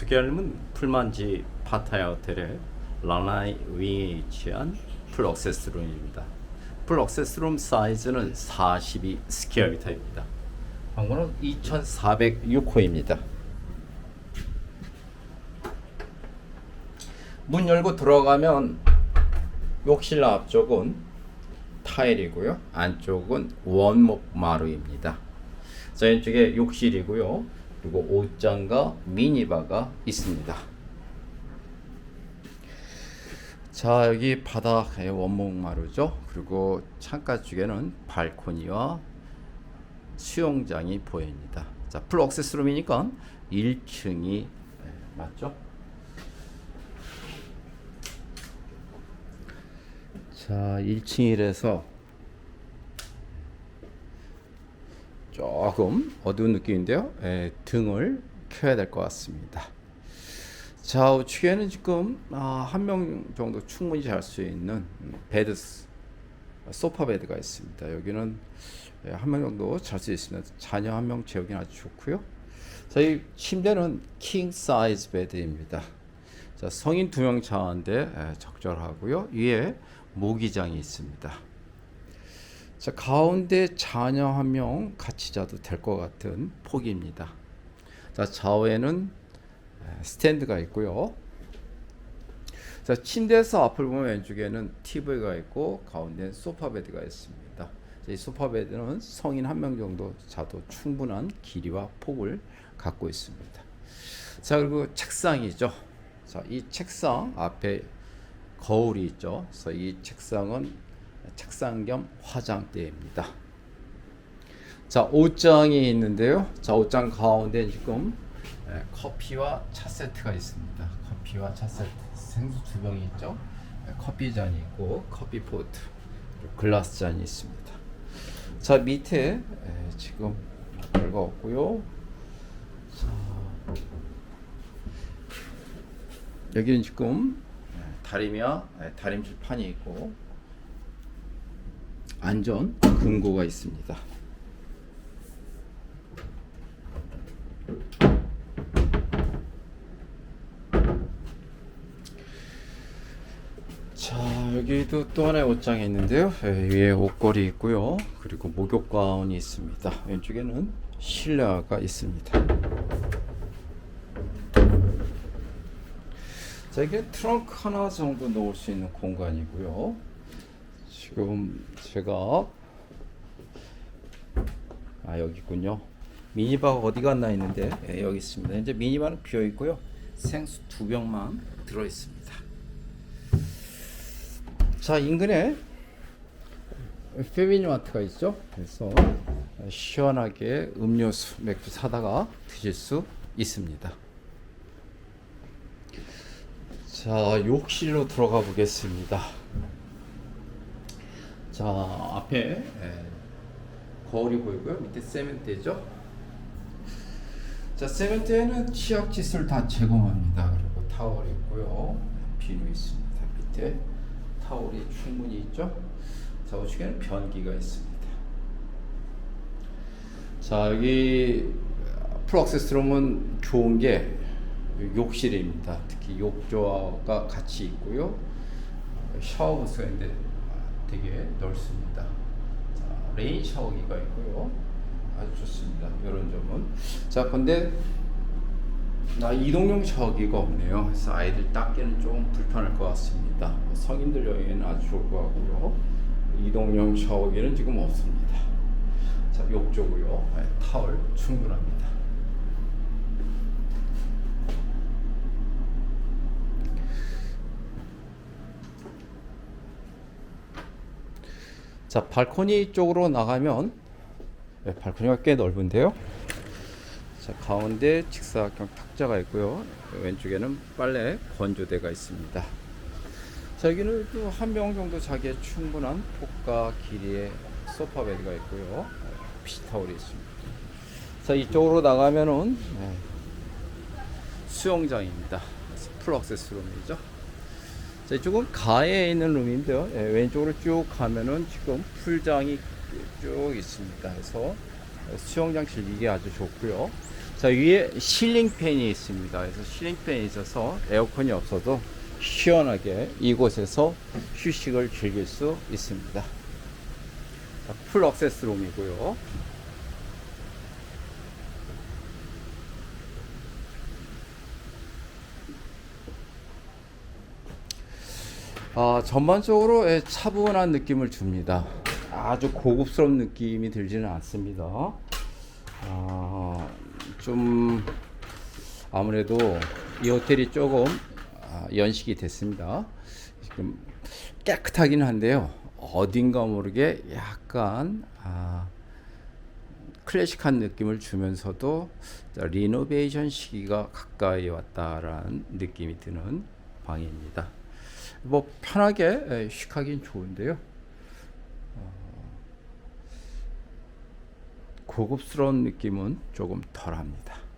소개하려면 풀만지 파타야 호텔의 라나이 윙에 위치한 풀 억세스룸입니다. 풀 억세스룸 사이즈는 42 스퀘어미터입니다. 방문은 2,406호입니다. 문 열고 들어가면 욕실 앞쪽은 타일이고요. 안쪽은 원목 마루입니다. 자, 왼쪽에 욕실이고요. 그리고 옷장과 미니바가 있습니다. 자, 여기 바닥에 원목 마루죠. 그리고 창가 쪽에는 발코니와 수영장이 보입니다. 자, 풀 억세스룸이니까 1층이 맞죠? 자, 1층이라서 조금 어두운 느낌인데요. 예, 등을 켜야 될 것 같습니다. 자, 우측에는 지금 아, 한명 정도 충분히 잘 수 있는 음, 베드, 소파 베드가 있습니다. 여기는 예, 한명 정도 잘 수 있습니다. 자녀 한 명 재우기 아주 좋고요. 자, 이 침대는 킹 사이즈 베드입니다. 자, 성인 두 명 자는데 예, 적절하고요. 위에 모기장이 있습니다. 자, 가운데 자녀 한 명 같이 자도 될 것 같은 폭입니다. 자, 좌우에는 에, 스탠드가 있고요. 자, 침대에서 앞을 보면 왼쪽에는 TV가 있고 가운데는 소파 베드가 있습니다. 자, 이 소파 베드는 성인 한 명 정도 자도 충분한 길이와 폭을 갖고 있습니다. 자, 그리고 책상이죠. 자, 이 책상 앞에 거울이 있죠. 그래서 이 책상은 책상 겸 화장대입니다. 자, 옷장이 있는데요. 자, 옷장 가운데 지금 예, 커피와 차 세트가 있습니다. 커피와 차 세트. 생수 두 병이 있죠. 예, 커피 잔이 있고 커피 포트, 글라스 잔이 있습니다. 자, 밑에 예, 지금 별거 없고요. 자, 여기는 지금 예, 다리며 예, 다림질판이 있고 안전 금고가 있습니다. 자 여기도 또 하나의 옷장이 있는데요. 예, 위에 옷걸이 있고요. 그리고 목욕 가운이 있습니다. 왼쪽에는 실내화가 있습니다. 자 이게 트렁크 하나 정도 넣을 수 있는 공간이고요. 지금 제가 아 여기 있군요. 미니바가 어디 갔나 했는데 예, 여기 있습니다. 이제 미니바는 비어 있고요. 생수 두 병만 들어 있습니다. 자 인근에 페미니마트가 있죠. 그래서 시원하게 음료수 맥주 사다가 드실 수 있습니다. 자 욕실로 들어가 보겠습니다. 자 앞에. 예, 거울이 보이고요. 밑에 세면대죠? 자 세면대에는 치약 칫솔 다 제공합니다. 그리고 타월 있고요. 비누 있습니다. 밑에 타월이 충분히 있죠? 자 우측에는 변기가 있습니다. 자 여기 프로악세스룸은 좋은 게 욕실입니다. 특히 욕조가 같이 있고요. 샤워 부스가 있는데 되게 넓습니다. 자, 레인 샤워기가 있고요. 아주 좋습니다. 이런 점은. 자, 근데 나 이동용 샤워기가 없네요. 그래서 아이들 닦기는 좀 불편할 것 같습니다. 뭐 성인들 여행에는 아주 좋을 것 같고요. 이동용 샤워기는 지금 없습니다. 자, 욕조고요. 네, 타월 충분합니다. 자 발코니 쪽으로 나가면 네, 발코니가 꽤 넓은데요. 자 가운데 직사각형 탁자가 있고요. 왼쪽에는 빨래 건조대가 있습니다. 자 여기는 또 한 명 정도 자기에 충분한 폭과 길이의 소파 베드가 있고요. 피시타올이 있습니다. 자 이쪽으로 나가면은 네, 수영장입니다. 풀억세스 룸이죠. 자, 이쪽은 가에 있는 룸인데요. 예, 왼쪽으로 쭉 가면은 지금 풀장이 쭉 있습니다. 그래서 수영장 즐기기 아주 좋고요. 자 위에 실링 팬이 있습니다. 그래서 실링 팬이 있어서 에어컨이 없어도 시원하게 이곳에서 휴식을 즐길 수 있습니다. 자, 풀 억세스 룸이고요. 아, 전반적으로 예, 차분한 느낌을 줍니다. 아주 고급스러운 느낌이 들지는 않습니다. 아, 좀 아무래도 이 호텔이 조금 아, 연식이 됐습니다. 지금 깨끗하긴 한데요. 어딘가 모르게 약간 아, 클래식한 느낌을 주면서도 리노베이션 시기가 가까이 왔다라는 느낌이 드는 방입니다. 뭐 편하게 에, 쉬하긴 좋은데요. 어, 고급스러운 느낌은 조금 덜합니다.